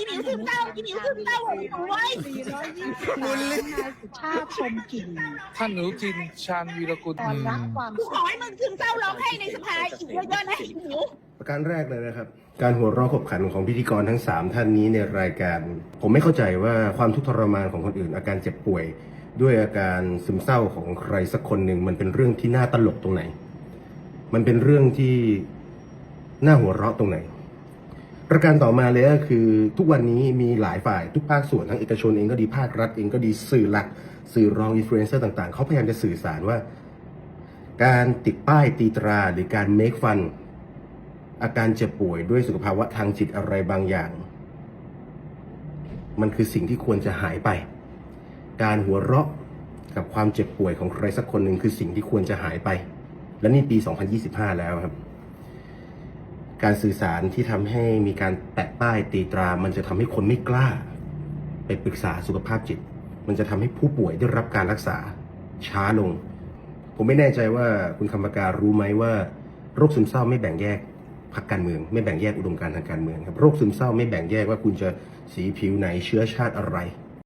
อีหมิวซึมเศร้าอีหมิวซึมเศร้าของหนูไว้บุลลี่นายสุชาติชมกลิ่นท่านอนุทินชาญวีรกุล ตอนรักความกูขอให้มึงซึมเศร้าร้องไห้ในสภาอีกเยอะๆนะอีหมิว ประการแรกเลยนะครับ การหัวเราะขบขันของพิธีกรทั้ง 3 ท่านนี้ในรายการ ผมไม่เข้าใจว่าความทุกข์ทรมานของคนอื่น อาการเจ็บป่วย ด้วยอาการซึมเศร้าของใครสักคนหนึ่งมันเป็นเรื่องที่น่าตลกตรงไหน มันเป็นเรื่องที่น่าหัวเราะตรงไหน ประการต่อมาเลยก็คือทุกวันนี้มีหลายฝ่ายทุกภาคส่วนทั้งเอกชนเองก็ดีภาครัฐเองก็ดีสื่อหลัก สื่อรองอินฟลูเอนเซอร์ต่างๆ เขาพยายามจะสื่อสารว่า การติดป้ายตีตราหรือการ make fun อาการเจ็บป่วยด้วยสุขภาวะทางจิตอะไรบางอย่าง มันคือสิ่งที่ควรจะหายไป การหัวเราะกับความเจ็บป่วยของใครสักคนหนึ่งคือสิ่งที่ควรจะหายไป และนี่ปี 2025 แล้วครับ การสื่อสารที่ทำให้มีการแปะป้ายตีตรา มันจะทำให้คนไม่กล้า ไปปรึกษาสุขภาพจิต มันจะทำให้ผู้ป่วยได้รับการรักษาช้าลง ผมไม่แน่ใจว่าคุณคำปาการู้ไหมว่า โรคซึมเศร้าไม่แบ่งแยกพรรคการเมือง ไม่แบ่งแยกอุดมการทางการเมืองครับโรคซึมเศร้าไม่แบ่งแยกว่าคุณจะสีผิวไหนเชื้อชาติอะไร